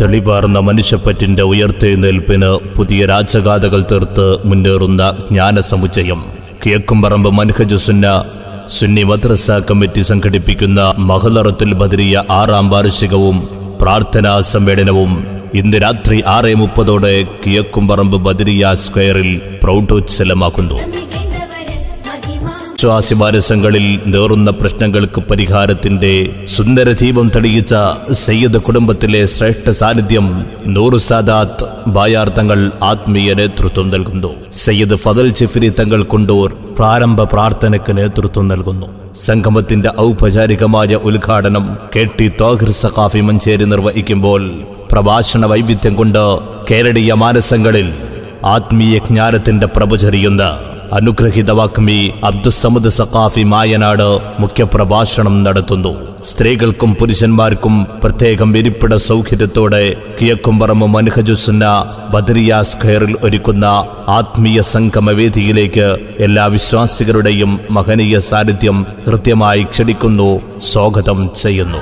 തെളിവാർന്ന മനുഷ്യപ്പറ്റിന്റെ ഉയർത്തെഴുന്നേൽപ്പിന് പുതിയ രാജഗാഥകൾ തീർത്ത് മുന്നേറുന്ന ജ്ഞാനസമുച്ചയം. കിഴക്കുംപറമ്പ് മൻഹജ് സുന്ന സുന്നി മദ്രസ കമ്മിറ്റി സംഘടിപ്പിക്കുന്ന മഹലറത്തിൽ ബദരിയ ആറാം വാർഷികവും പ്രാർത്ഥനാ സമ്മേളനവും ഇന്ന് രാത്രി ആറ് മുപ്പതോടെ കിഴക്കുംപറമ്പ് ബദരിയ സ്ക്വയറിൽ പ്രൗഢോജ്ജലമാക്കുന്നു വിശ്വാസിമാരസങ്ങളിൽ നേറുന്ന പ്രശ്നങ്ങൾക്ക് പരിഹാരത്തിന്റെ സുന്ദര ദീപം തെളിയിച്ച സയ്യിദ് കുടുംബത്തിലെ ശ്രേഷ്ഠ സാന്നിധ്യം നൂറ് സാദാത്ത് ബായാർത്ഥങ്ങൾ ആത്മീയ നേതൃത്വം നൽകുന്നു. സയ്യിദ് ഫതൽ ജിഫ്രി തങ്ങൾ കൊണ്ടൂർ പ്രാരംഭ പ്രാർത്ഥനയ്ക്ക് നേതൃത്വം നൽകുന്നു. സംഗമത്തിന്റെ ഔപചാരികമായ ഉദ്ഘാടനം കെ ടി തോഹിർ സഖാഫി മഞ്ചേരി നിർവഹിക്കുമ്പോൾ പ്രഭാഷണ വൈവിധ്യം കൊണ്ട് കേരളീയ മാനസങ്ങളിൽ ആത്മീയ ജ്ഞാനത്തിന്റെ പ്രഭചരിയുന്ന അനുഗ്രഹീത വാക്മി അബ്ദുസമദ് സഖാഫി മായനാട് മുഖ്യപ്രഭാഷണം നടത്തുന്നു. സ്ത്രീകൾക്കും പുരുഷന്മാർക്കും പ്രത്യേകം ഇരിപ്പിട സൗഹൃദത്തോടെ കിഴക്കുംപറമ്പ് മനഹജുസുന്ന ബദരിയ സ്ക്വയറിൽ ഒരുക്കുന്ന ആത്മീയ സംഗമവേദിയിലേക്ക് എല്ലാ വിശ്വാസികളുടെയും മഹനീയ സാന്നിധ്യം കൃത്യമായി ക്ഷണിക്കുന്നു. സ്വാഗതം ചെയ്യുന്നു.